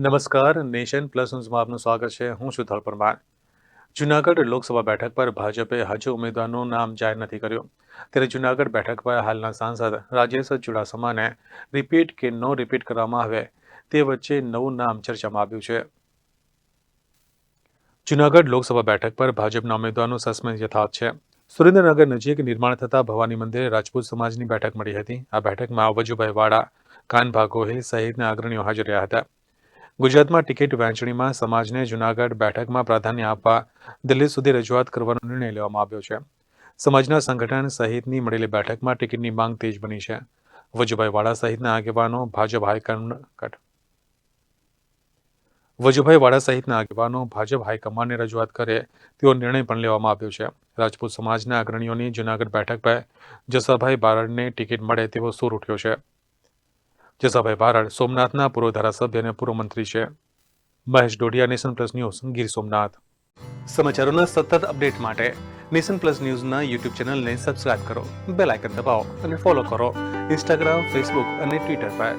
નમસ્કાર, nation plus ન્યૂઝમાં આપનું સ્વાગત છે. હું છું થલ પરમાર. જુનાગઢ લોકસભા બેઠક પર ભાજપે હજુ ઉમેદવારનું નામ જાહેર નથી કર્યું. ત્યારે જુનાગઢ બેઠક પર હાલના સાંસદ રાજેશ ચુડાસમાને રિપીટ કે નો રિપીટ કરવામાં આવે તે વચ્ચે નવું નામ ચર્ચામાં આવ્યું છે. જુનાગઢ લોકસભા બેઠક પર ભાજપના ઉમેદવારનું સસ્પેન્સ યથાર્થ છે. સુરેન્દ્રનગર નજીક નિર્માણ થતા ભવાની મંદિરે રાજપૂત સમાજની બેઠક મળી હતી. આ બેઠકમાં વજુભાઈ વાડા કાનભા ગોહિલ સહિતના અગ્રણીઓ હાજર રહ્યા હતા. ગુજરાતમાં ટિકિટ વહેંચણીમાં સમાજને જુનાગઢ બેઠકમાં પ્રાધાન્ય આપવા દિલ્હી સુધી રજૂઆત કરવાનો નિર્ણય લેવામાં આવ્યો છે. સમાજના સંગઠન સહિતની મળેલી બેઠકમાં ટિકિટની માંગ તેજ બની છે. વજુભાઈ વાળા સહિતના આગેવાનો, ભાજપ હાઈકમાન્ડ વજુભાઈ વાળા સહિતના આગેવાનો, ભાજપ હાઈકમાન્ડને રજૂઆત કરે તેવો નિર્ણય પણ લેવામાં આવ્યો છે. રાજપૂત સમાજના અગ્રણીઓની જુનાગઢ બેઠક પર જસાભાઈ બારડને ટિકિટ મળે તેવો સૂર ઉઠ્યો છે. જસાભાઈ બારડ સોમનાથના પૂર્વ ધારાસભ્ય અને પૂર્વ મંત્રી છે. Mahesh Dodiya Nation Plus News, Gir Somnath. સમાચારોના સતત અપડેટ માટે નેશન પ્લસ ન્યૂઝના યુટ્યુબ ચેનલને સબસ્ક્રાઇબ કરો, બેલ આઇકન દબાવો અને ફોલો કરો ઇન્સ્ટાગ્રામ, ફેસબુક અને ટ્વિટર પર.